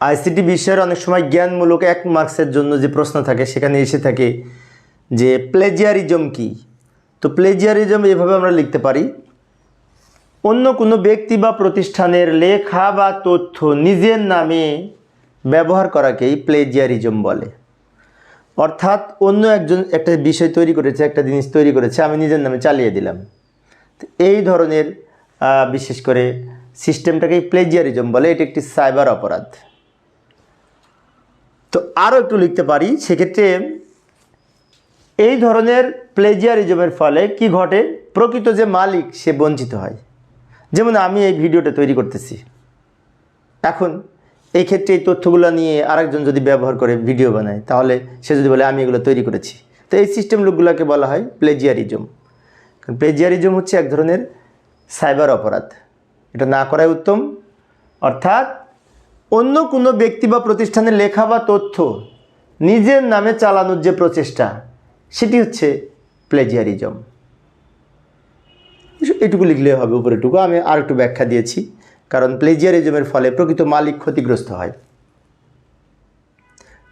ICT বিষয়ের অনেক সময় জ্ঞানমূলক এক মার্কসের জন্য যে প্রশ্ন থাকে, সেখানে এসে থাকে যে প্লেজিয়ারিজম কি? তো প্লেজিয়ারিজম এভাবে আমরা লিখতে পারি। অন্য কোনো ব্যক্তি বা প্রতিষ্ঠানের লেখা বা তথ্য নিজের নামে ব্যবহার করাকেই প্লেজিয়ারিজম বলে। অর্থাৎ অন্য একজন একটা বিষয় তৈরি করেছে, একটা জিনিস তৈরি করেছে, আমি নিজের নামে চালিয়ে দিলাম। এই ধরনের বিশেষ করে সিস্টেমটাকেই প্লেজিয়ারিজম বলে, এটি একটি সাইবার অপরাধ। তো আরও একটু লিখতে পারি, সেক্ষেত্রে এই ধরনের প্লেজিয়ারিজমের ফলে কি ঘটে? প্রকৃত যে মালিক, সে বঞ্চিত হয়। যেমন আমি এই ভিডিওটা তৈরি করতেছি। এখন এই ক্ষেত্রে এই তথ্যগুলো নিয়ে আরেকজন যদি ব্যবহার করে ভিডিও বানায়, তাহলে সে যদি বলে, আমি এগুলো তৈরি করেছি। তো এই সিস্টেম লোকগুলোকে বলা হয় প্লেজিয়ারিজম কারণ প্লেজিয়ারিজম হচ্ছে এক ধরনের সাইবার অপরাধ। এটা না করাই উত্তম, অর্থাৎ অন্য কোনো ব্যক্তি বা প্রতিষ্ঠানের লেখা বা তথ্য নিজের নামে চালানোর যে প্রচেষ্টা, সেটি হচ্ছে প্লেজিয়ারিজম এটুকু লিখলে হবে উপরেটুকু। আমি আর একটু ব্যাখ্যা দিয়েছি, কারণ প্লেজিয়ারিজমের ফলে প্রকৃত মালিক ক্ষতিগ্রস্ত হয়।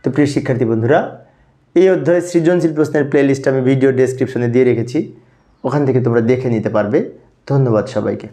তো প্রিয় শিক্ষার্থী বন্ধুরা, এই অধ্যায়ে সৃজনশীল প্রশ্নের প্লেলিস্ট আমি ভিডিও ডেসক্রিপশনে দিয়ে রেখেছি। ওখান থেকে তোমরা দেখে নিতে পারবে। ধন্যবাদ সবাইকে।